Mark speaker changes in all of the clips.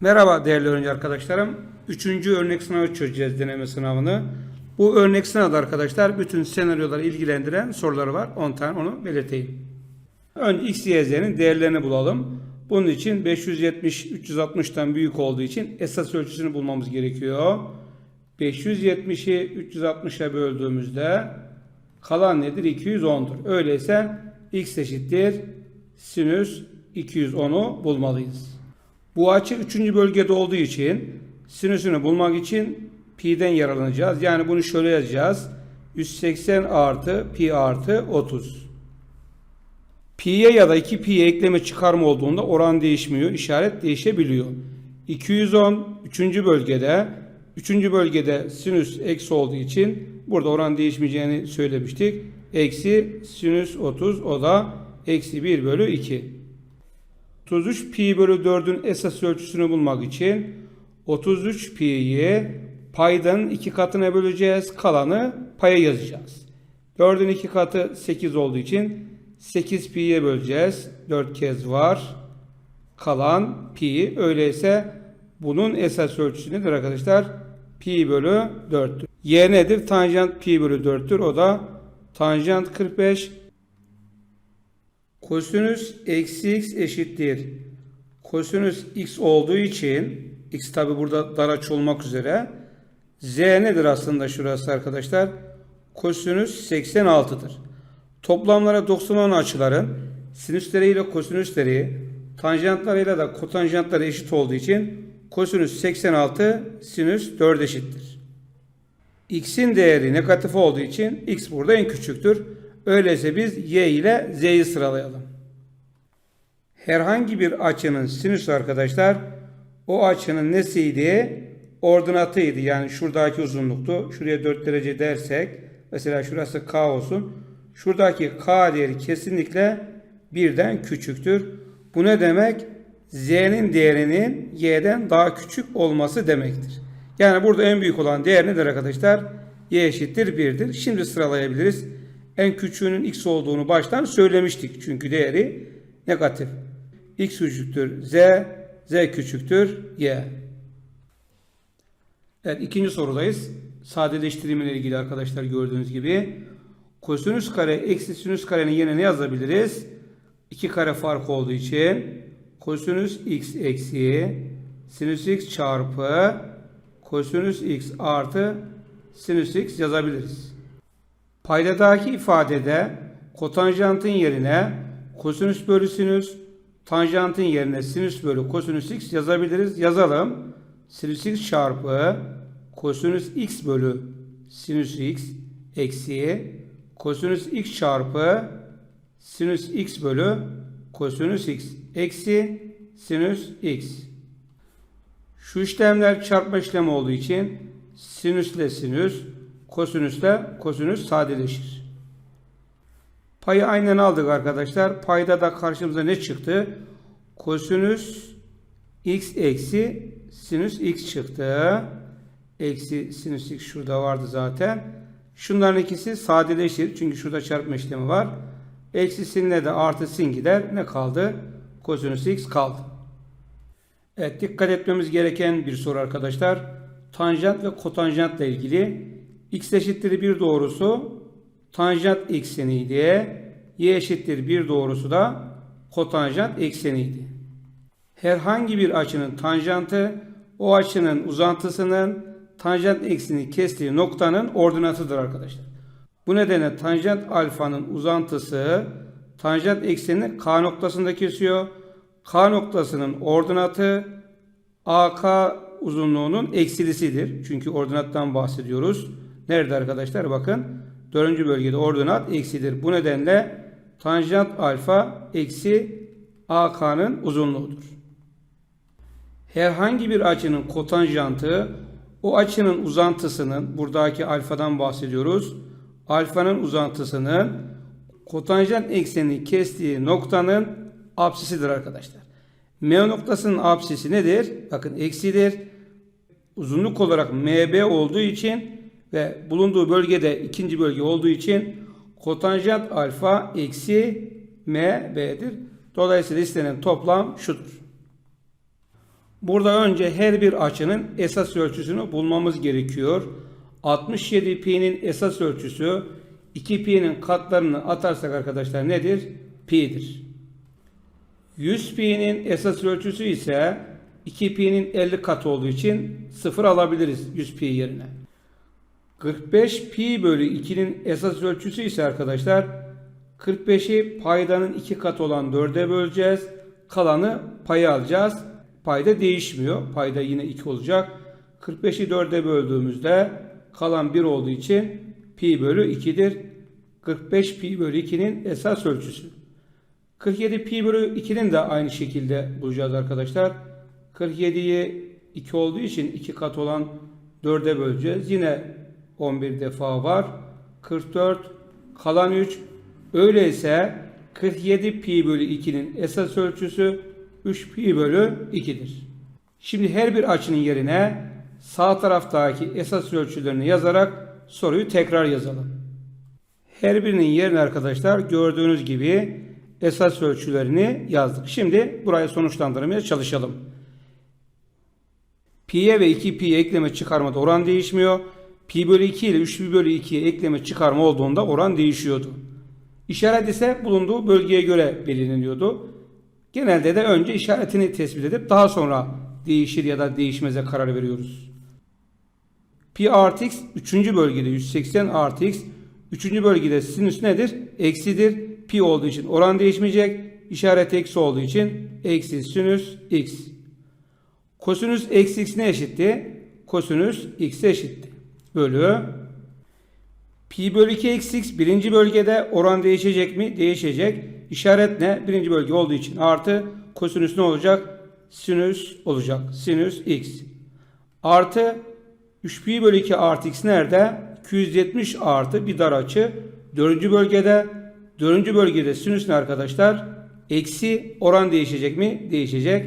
Speaker 1: Merhaba değerli öğrenci arkadaşlarım. Üçüncü örnek sınavı çözeceğiz deneme sınavını. Bu örnek sınavda arkadaşlar bütün senaryoları ilgilendiren soruları var. 10 tane onu belirteyim. Önce x, y, z'nin değerlerini bulalım. Bunun için 570 360'tan büyük olduğu için esas ölçüsünü bulmamız gerekiyor. 570'i 360'a böldüğümüzde kalan nedir? 210'dur. Öyleyse x eşittir sinüs 210'u bulmalıyız. Bu açı 3. bölgede olduğu için sinüsünü bulmak için pi'den yararlanacağız. Yani bunu şöyle yazacağız. 180 artı pi artı 30. Pi'ye ya da 2 pi'ye ekleme çıkarma olduğunda oran değişmiyor. işaret değişebiliyor. 210 3. bölgede 3. bölgede sinüs eksi olduğu için burada oran değişmeyeceğini söylemiştik. Eksi sinüs 30 o da eksi 1 bölü 2. 33 pi bölü 4'ün esas ölçüsünü bulmak için 33 pi'yi paydanın iki katına böleceğiz. Kalanı paya yazacağız. 4'ün iki katı 8 olduğu için 8 pi'ye böleceğiz. 4 kez var. Kalan pi. Öyleyse bunun esas ölçüsü nedir arkadaşlar? Pi bölü 4'tür. Y nedir? Tanjant pi bölü 4'tür. O da tanjant 45 Kosinüs eksi x eşittir. Kosinüs x olduğu için x tabi burada dar açı olmak üzere z nedir aslında şurası arkadaşlar? Kosinüs 86'dır. Toplamlara 90 açıların sinüsleriyle kosinüsleri tanjantlarıyla da kotanjantları eşit olduğu için kosinüs 86 sinüs 4 eşittir. X'in değeri negatif olduğu için x burada en küçüktür. Öyleyse biz y ile z'yi sıralayalım. Herhangi bir açının sinüsü arkadaşlar o açının nesiydi? Ordinatıydı. Yani şuradaki uzunluktu. Şuraya 4 derece dersek mesela şurası k olsun. Şuradaki k değeri kesinlikle birden küçüktür. Bu ne demek? z'nin değerinin y'den daha küçük olması demektir. Yani burada en büyük olan değer nedir arkadaşlar? y eşittir 1'dir. Şimdi sıralayabiliriz. En küçüğünün x olduğunu baştan söylemiştik. Çünkü değeri negatif. x küçüktür z, z küçüktür y. Evet ikinci sorudayız. Sadeleştirme ilgili arkadaşlar gördüğünüz gibi. Kosinüs kare eksi sinüs karenin yerine ne yazabiliriz? 2 kare fark olduğu için kosinüs x eksi sinüs x çarpı kosinüs x artı sinüs x yazabiliriz. Paydadaki ifadede kotanjantın yerine kosinüs bölü sinüs, tanjantın yerine sinüs bölü kosinüs x yazabiliriz. Yazalım. Sinüs x çarpı kosinüs x bölü sinüs x eksi kosinüs x çarpı sinüs x bölü kosinüs x eksi sinüs x. Şu işlemler çarpma işlemi olduğu için sinüsle sinüs, kosinüsle kosinüs sadeleşir. Payı aynen aldık arkadaşlar. Payda da karşımıza ne çıktı? Kosinüs x eksi sinüs x çıktı. Eksi sinüs x şurada vardı zaten. Şunların ikisi sadeleşir. Çünkü şurada çarpma işlemi var. Eksisinle de artı sin gider. Ne kaldı? Kosinüs x kaldı. Evet dikkat etmemiz gereken bir soru arkadaşlar. Tanjant ve kotanjantla ilgili x eşittir 1 doğrusu tanjant ekseniydi. Y eşittir 1 doğrusu da kotanjant ekseniydi. Herhangi bir açının tanjantı o açının uzantısının tanjant ekseni kestiği noktanın ordinatıdır arkadaşlar. Bu nedenle tanjant alfanın uzantısı tanjant eksenini K noktasında kesiyor. K noktasının ordinatı AK uzunluğunun eksilisidir. Çünkü ordinattan bahsediyoruz. Nerede arkadaşlar? Bakın. Dördüncü bölgede ordinat eksidir. Bu nedenle tanjant alfa eksi AK'nın uzunluğudur. Herhangi bir açının kotanjantı o açının uzantısının buradaki alfadan bahsediyoruz. Alfanın uzantısının kotanjant eksenini kestiği noktanın apsisidir arkadaşlar. M noktasının apsisi nedir? Bakın eksidir. Uzunluk olarak MB olduğu için ve bulunduğu bölgede ikinci bölge olduğu için kotanjant alfa eksi MB'dir. Dolayısıyla istenen toplam şudur. Burada önce her bir açının esas ölçüsünü bulmamız gerekiyor. 67 pi'nin esas ölçüsü 2 pi'nin katlarını atarsak arkadaşlar nedir? Pi'dir. 100 pi'nin esas ölçüsü ise 2 pi'nin 50 katı olduğu için 0 alabiliriz 100 pi yerine. 45 pi bölü 2'nin esas ölçüsü ise arkadaşlar 45'i paydanın 2 katı olan 4'e böleceğiz. Kalanı paya alacağız. Payda değişmiyor. Payda yine 2 olacak. 45'i 4'e böldüğümüzde kalan 1 olduğu için pi bölü 2'dir. 45 pi bölü 2'nin esas ölçüsü. 47 pi bölü 2'nin de aynı şekilde bulacağız arkadaşlar. 47'yi 2 olduğu için 2 kat olan 4'e böleceğiz. Yine 11 defa var. 44 kalan 3 öyleyse 47 pi bölü 2'nin esas ölçüsü 3 pi bölü 2'dir. Şimdi her bir açının yerine sağ taraftaki esas ölçülerini yazarak soruyu tekrar yazalım. Her birinin yerine arkadaşlar gördüğünüz gibi esas ölçülerini yazdık. Şimdi burayı sonuçlandırmaya çalışalım. Pi'ye ve 2 pi'ye ekleme çıkarmada oran değişmiyor. Pi bölü 2 ile 3 pi bölü 2'ye ekleme çıkarma olduğunda oran değişiyordu. İşaret ise bulunduğu bölgeye göre belirleniyordu. Genelde de önce işaretini tespit edip daha sonra değişir ya da değişmeze karar veriyoruz. Pi artı x 3. bölgede 180 artı x 3. bölgede sinüs nedir? Eksidir. Pi olduğu için oran değişmeyecek. İşaret eksi olduğu için eksi sinüs x. Kosinüs eksi x ne eşitti? Kosinüs x eşitti. Bölü. Pi bölü 2 eksi x birinci bölgede oran değişecek mi? Değişecek. İşaret ne? Birinci bölge olduğu için artı kosinüs ne olacak? Sinüs olacak. Sinüs x. Artı 3 pi bölü 2 artı x nerede? 270 artı bir dar açı. Dördüncü bölgede. Dördüncü bölgede sinüs ne arkadaşlar? Eksi oran değişecek mi? Değişecek.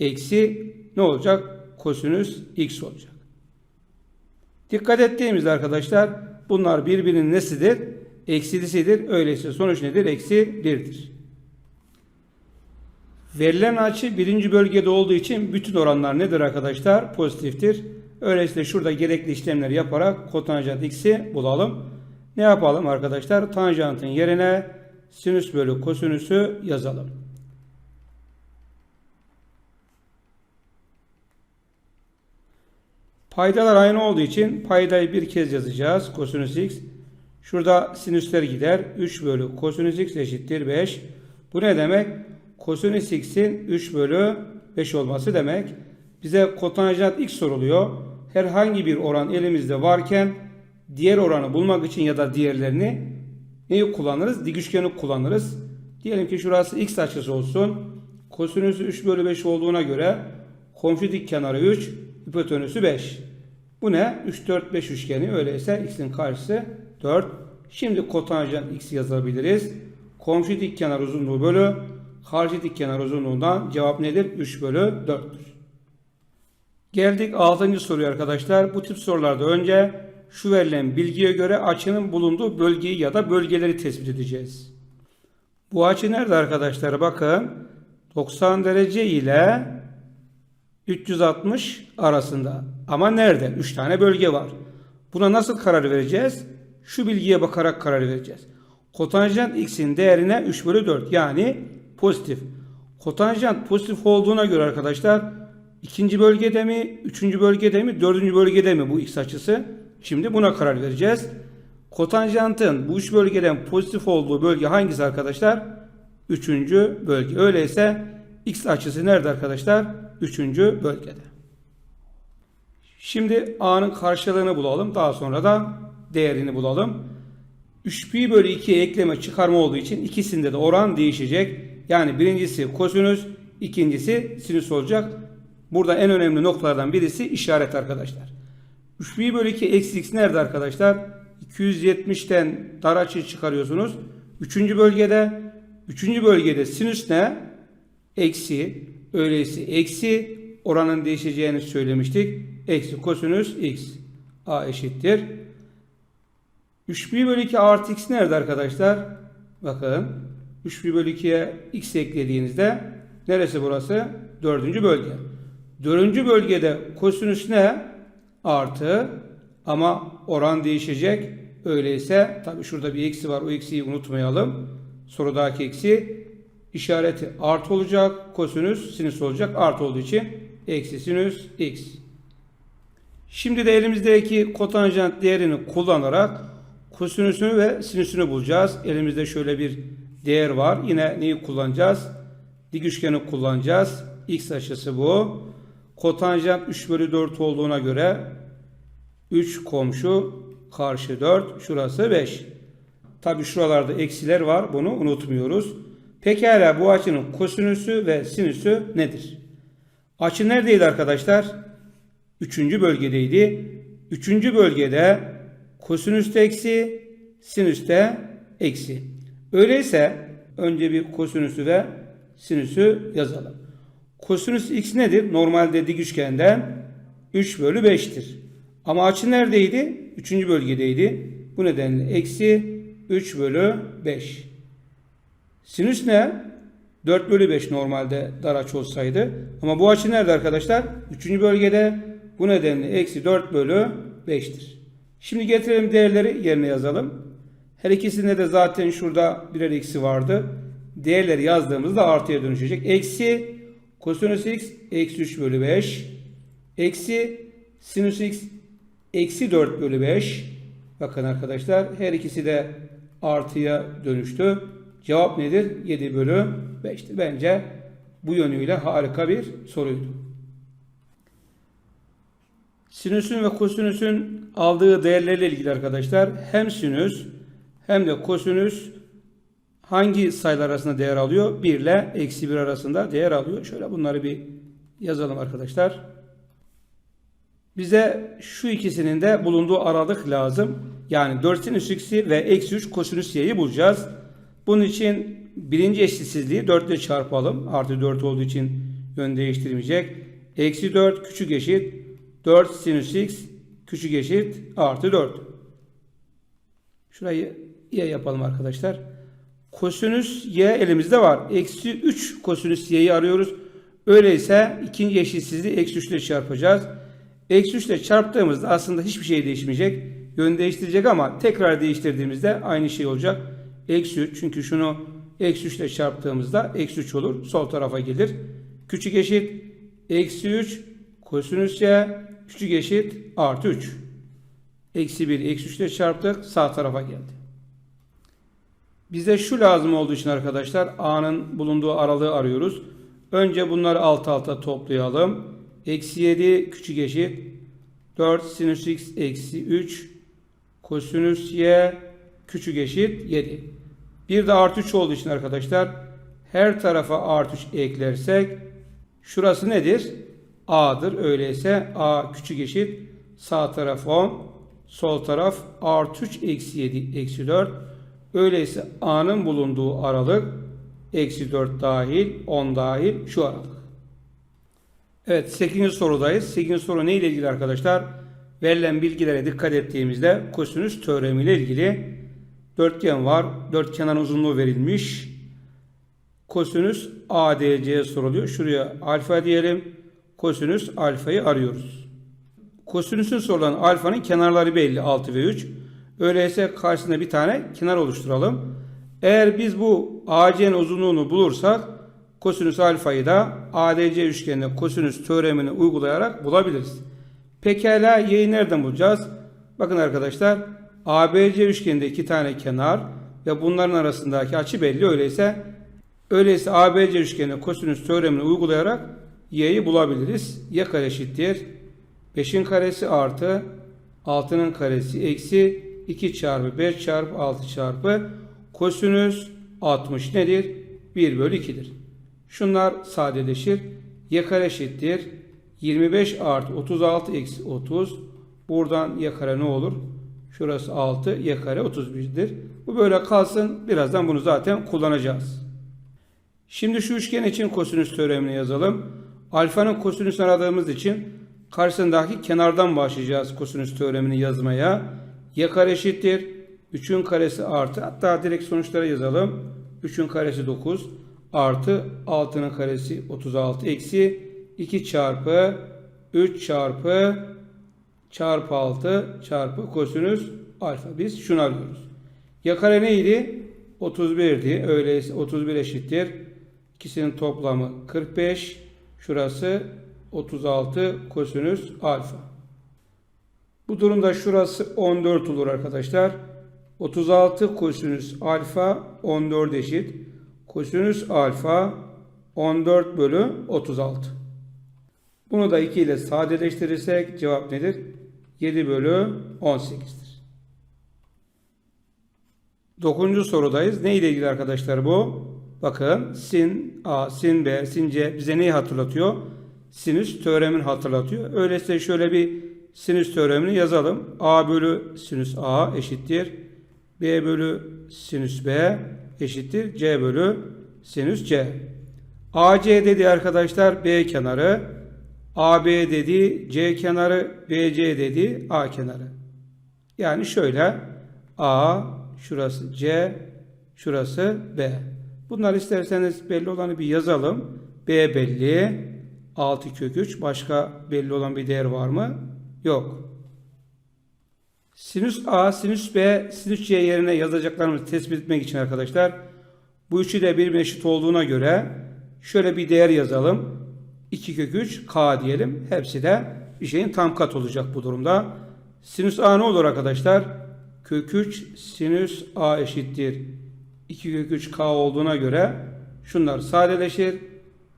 Speaker 1: Eksi ne olacak? Kosinüs x olacak. Dikkat ettiğimizde arkadaşlar bunlar birbirinin nesidir? Eksilisidir. Öyleyse sonuç nedir? Eksi 1'dir. Verilen açı birinci bölgede olduğu için bütün oranlar nedir arkadaşlar? Pozitiftir. Öyleyse şurada gerekli işlemleri yaparak kotanjant x'i bulalım. Ne yapalım arkadaşlar? Tanjantın yerine sinüs bölü kosinüsü yazalım. Paydalar aynı olduğu için paydayı bir kez yazacağız. Kosinüs x. Şurada sinüsler gider. 3 bölü kosinüs x eşittir 5. Bu ne demek? Kosinüs x'in 3 bölü 5 olması demek. Bize kotanjant x soruluyor. Herhangi bir oran elimizde varken diğer oranı bulmak için ya da diğerlerini neyi kullanırız? Dik üçgeni kullanırız. Diyelim ki şurası x açısı olsun. Kosinüsü 3 bölü 5 olduğuna göre komşu dik kenarı 3, hipotenüsü 5. Bu ne? 3, 4, 5 üçgeni. Öyleyse x'in karşısı 4. Şimdi kotanjant x yazabiliriz. Komşu dik kenar uzunluğu bölü karşı dik kenar uzunluğundan cevap nedir? 3 bölü 4'tür. Geldik 6. soruya arkadaşlar. Bu tip sorularda önce şu verilen bilgiye göre açının bulunduğu bölgeyi ya da bölgeleri tespit edeceğiz. Bu açı nerede arkadaşlar? Bakın 90 derece ile 360 arasında. Ama nerede? 3 tane bölge var. Buna nasıl karar vereceğiz? Şu bilgiye bakarak karar vereceğiz. Kotanjant x'in değerine 3 bölü 4 yani pozitif. Kotanjant pozitif olduğuna göre arkadaşlar ikinci bölgede mi, üçüncü bölgede mi, dördüncü bölgede mi bu x açısı? Şimdi buna karar vereceğiz. Kotanjantın bu üç bölgeden pozitif olduğu bölge hangisi arkadaşlar? Üçüncü bölge. Öyleyse x açısı nerede arkadaşlar? Üçüncü bölgede. Şimdi a'nın karşılığını bulalım. Daha sonra da değerini bulalım. 3 pi bölü 2'ye ekleme çıkarma olduğu için ikisinde de oran değişecek. Yani birincisi kosinüs, ikincisi sinüs olacak. Burada en önemli noktalardan birisi işaret arkadaşlar. 3 pi bölü 2 eksi x nerede arkadaşlar? 270'ten dar açı çıkarıyorsunuz. Üçüncü bölgede, üçüncü bölgede sinüs ne? Eksi. Öyleyse eksi oranın değişeceğini söylemiştik. Eksi kosinüs x. A eşittir. 3 pi bölü 2 artı x nerede arkadaşlar? Bakın. 3 pi bölü 2'ye x eklediğinizde neresi burası? Dördüncü bölge. Dördüncü bölgede kosinüs ne? Artı ama oran değişecek. Öyleyse tabi şurada bir eksi var. O eksiyi unutmayalım. Sorudaki eksi işareti artı olacak. Kosinüs sinüs olacak. Artı olduğu için eksi sinüs x. Şimdi de elimizdeki kotanjant değerini kullanarak kosinüsünü ve sinüsünü bulacağız. Elimizde şöyle bir değer var. Yine neyi kullanacağız? Dik üçgeni kullanacağız. X açısı bu. Kotanjant 3 bölü 4 olduğuna göre 3 komşu karşı 4 şurası 5. Tabi şuralarda eksiler var bunu unutmuyoruz. Pekala bu açının kosinüsü ve sinüsü nedir? Açı neredeydi arkadaşlar? Üçüncü bölgedeydi. Üçüncü bölgede kosinüste eksi, sinüste eksi. Öyleyse önce bir kosinüsü ve sinüsü yazalım. Kosinüs x nedir? Normalde dik üçgenden 3 bölü 5'tir. Ama açı neredeydi? Üçüncü bölgedeydi. Bu nedenle eksi 3 bölü 5. Sinüs ne? 4 bölü 5 normalde dar açı olsaydı. Ama bu açı nerede arkadaşlar? Üçüncü bölgede. Bu nedenle eksi 4 bölü 5'tir. Şimdi getirelim değerleri yerine yazalım. Her ikisinde de zaten şurada birer eksi vardı. Değerleri yazdığımızda artıya dönüşecek. Eksi kosinüs x eksi 3 bölü 5. Eksi sinüs x eksi 4 bölü 5. Bakın arkadaşlar her ikisi de artıya dönüştü. Cevap nedir? 7 bölü 5'tir. Bence bu yönüyle harika bir soruydu. Sinüsün ve kosinüsün aldığı değerlerle ilgili arkadaşlar hem sinüs hem de kosinüs hangi sayılar arasında değer alıyor? 1 ile eksi 1 arasında değer alıyor. Şöyle bunları bir yazalım arkadaşlar. Bize şu ikisinin de bulunduğu aralık lazım. Yani 4 sinüs x'i ve eksi 3 kosinüs y'yi bulacağız. Bunun için birinci eşitsizliği 4 ile çarpalım. Artı 4 olduğu için yön değiştirmeyecek. Eksi 4 küçük eşit 4 sinüs x küçük eşit artı 4. Şurayı y yapalım arkadaşlar. Kosinüs y elimizde var. Eksi 3 kosinüs y'yi arıyoruz. Öyleyse ikinci eşitsizliği eksi 3 ile çarpacağız. Eksi 3 ile çarptığımızda aslında hiçbir şey değişmeyecek. Yön değiştirecek ama tekrar değiştirdiğimizde aynı şey olacak. Eksi 3 çünkü şunu eksi 3 ile çarptığımızda eksi 3 olur. Sol tarafa gelir. Küçük eşit eksi 3 kosinüs y küçük eşit artı 3. Eksi 1 eksi 3 ile çarptık sağ tarafa geldi. Bize şu lazım olduğu için arkadaşlar a'nın bulunduğu aralığı arıyoruz. Önce bunları alt alta toplayalım. Eksi 7 küçük eşit 4 sinüs x eksi 3 kosinüs y küçük eşit 7. Bir de artı 3 olduğu için arkadaşlar her tarafa artı 3 eklersek şurası nedir? A'dır. Öyleyse A küçük eşit sağ taraf 10 sol taraf artı 3 eksi 7 eksi 4 öyleyse A'nın bulunduğu aralık eksi 4 dahil 10 dahil şu aralık. Evet 8. sorudayız. 8. soru ne ile ilgili arkadaşlar? Verilen bilgilere dikkat ettiğimizde kosinüs teoremi ile ilgili dörtgen var. Dörtkenin uzunluğu verilmiş. Kosinüs ADC'ye soruluyor. Şuraya alfa diyelim. Kosinüs alfayı arıyoruz. Kosinüsün sorulan alfanın kenarları belli 6 ve 3. Öyleyse karşısında bir tane kenar oluşturalım. Eğer biz bu AC'nin uzunluğunu bulursak kosinüs alfayı da ADC üçgenine kosinüs teoremini uygulayarak bulabiliriz. Pekala y'yi nereden bulacağız? Bakın arkadaşlar ABC üçgeninde iki tane kenar ve bunların arasındaki açı belli. Öyleyse öyleyse ABC üçgenine kosinüs teoremini uygulayarak y'yi bulabiliriz. y kare eşittir 5'in karesi artı 6'nın karesi eksi 2 çarpı 5 çarpı 6 çarpı kosinüs 60 nedir? 1 bölü 2'dir. Şunlar sadeleşir. Y kare eşittir. 25 artı 36 eksi 30. Buradan y kare ne olur? Şurası 6. Y kare 31'dir. Bu böyle kalsın. Birazdan bunu zaten kullanacağız. Şimdi şu üçgen için kosinüs teoremini yazalım. Alfanın kosinüs aradığımız için karşısındaki kenardan başlayacağız kosinüs teoremini yazmaya. Y kare eşittir. 3'ün karesi artı. Hatta direkt sonuçlara yazalım. 3'ün karesi 9 artı 6'nın karesi 36 eksi 2 çarpı 3 çarpı çarpı 6 çarpı kosinüs alfa. Biz şunu alıyoruz. Ya kare neydi? 31'di. Öyleyse 31 eşittir. İkisinin toplamı 45. Şurası 36 kosinüs alfa. Bu durumda şurası 14 olur arkadaşlar. 36 kosinüs alfa 14 eşit. Kosinüs alfa 14 bölü 36. Bunu da 2 ile sadeleştirirsek cevap nedir? 7 bölü 18'dir. Dokuzuncu sorudayız. Ne ile ilgili arkadaşlar bu? Bakın sin A, sin B, sin C bize neyi hatırlatıyor? Sinüs teoremini hatırlatıyor. Öyleyse şöyle bir sinüs teoremini yazalım. A bölü sinüs A eşittir. B bölü sinüs B eşittir. C bölü sinüs C. AC dedi arkadaşlar B kenarı. AB dedi C kenarı. BC dedi A kenarı. Yani şöyle A şurası C şurası B. Bunlar isterseniz belli olanı bir yazalım. B belli. 6 kök 3. Başka belli olan bir değer var mı? Yok. Sinüs A, sinüs B, sinüs C yerine yazacaklarımızı tespit etmek için arkadaşlar bu üçü de birbirine eşit olduğuna göre şöyle bir değer yazalım. 2 kök 3 K diyelim. Hepsi de bir şeyin tam kat olacak bu durumda. Sinüs A ne olur arkadaşlar? Kök 3 sinüs A eşittir. 2 kök 3 K olduğuna göre şunlar sadeleşir.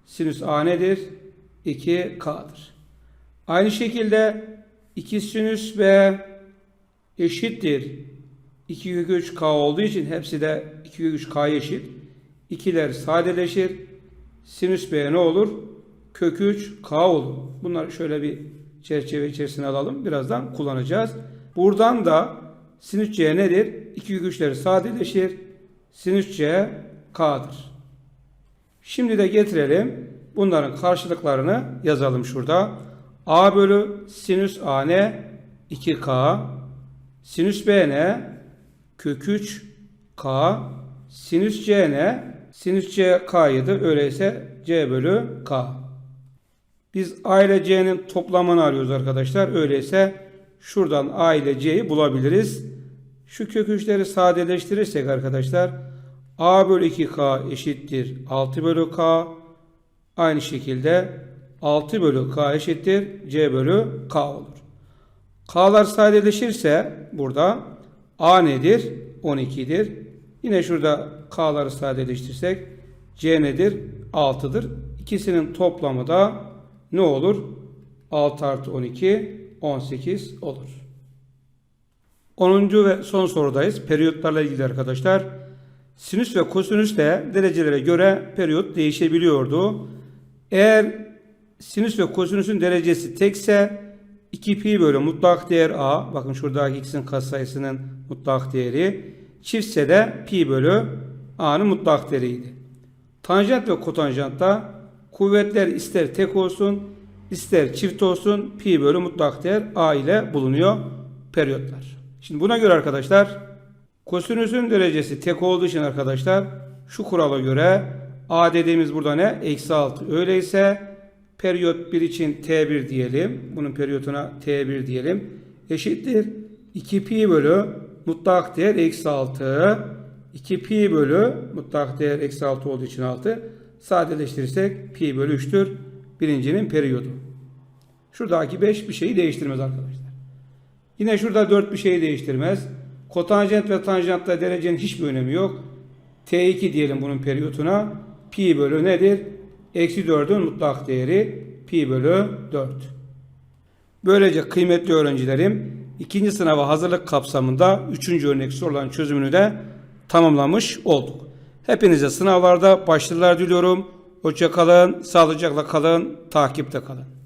Speaker 1: Sinüs A nedir? 2 K'dır. Aynı şekilde 2 sinüs B eşittir. 2 kök 3 K olduğu için hepsi de 2 kök 3 K'ya eşit. İkiler sadeleşir. Sinüs B ne olur? Kök 3 K olur. Bunları şöyle bir çerçeve içerisine alalım. Birazdan kullanacağız. Buradan da sinüs C nedir? 2 kök 3'leri sadeleşir. Sinüs C K'dır. Şimdi de getirelim. Bunların karşılıklarını yazalım şurada. A bölü sinüs A ne? 2K. Sinüs B ne? Kök 3 K. Sinüs C ne? Sinüs C K'ydı. Öyleyse C bölü K. Biz A ile C'nin toplamını arıyoruz arkadaşlar. Öyleyse şuradan A ile C'yi bulabiliriz. Şu kök 3'leri sadeleştirirsek arkadaşlar A bölü 2K eşittir 6 bölü K. Aynı şekilde 6 bölü K eşittir C bölü K olur. K'lar sadeleşirse burada A nedir? 12'dir. Yine şurada K'ları sadeleştirsek C nedir? 6'dır. İkisinin toplamı da ne olur? 6 artı 12 18 olur. 10. ve son sorudayız. Periyotlarla ilgili arkadaşlar. Sinüs ve kosinüs de derecelere göre periyot değişebiliyordu. Eğer sinüs ve kosinüsün derecesi tekse 2 pi bölü mutlak değer a. Bakın şuradaki x'in katsayısının mutlak değeri. Çiftse de pi bölü a'nın mutlak değeriydi. Tanjant ve kotanjantta kuvvetler ister tek olsun ister çift olsun pi bölü mutlak değer a ile bulunuyor periyotlar. Şimdi buna göre arkadaşlar kosinüsün derecesi tek olduğu için arkadaşlar şu kurala göre a dediğimiz burada ne? Eksi 6. Öyleyse periyot 1 için t1 diyelim. Bunun periyotuna t1 diyelim. Eşittir 2 pi bölü mutlak değer eksi 6. 2 pi bölü mutlak değer eksi 6 olduğu için 6. Sadeleştirirsek pi bölü 3'tür. Birincinin periyodu. Şuradaki 5 bir şeyi değiştirmez arkadaşlar. Yine şurada 4 bir şeyi değiştirmez. Kotanjant ve tanjantta derecenin hiçbir önemi yok. T2 diyelim bunun periyotuna. Pi bölü nedir? Eksi 4'ün mutlak değeri pi bölü 4. Böylece kıymetli öğrencilerim ikinci sınava hazırlık kapsamında üçüncü örnek soruların çözümünü de tamamlamış olduk. Hepinize sınavlarda başarılar diliyorum. Hoşça kalın, sağlıcakla kalın, takipte kalın.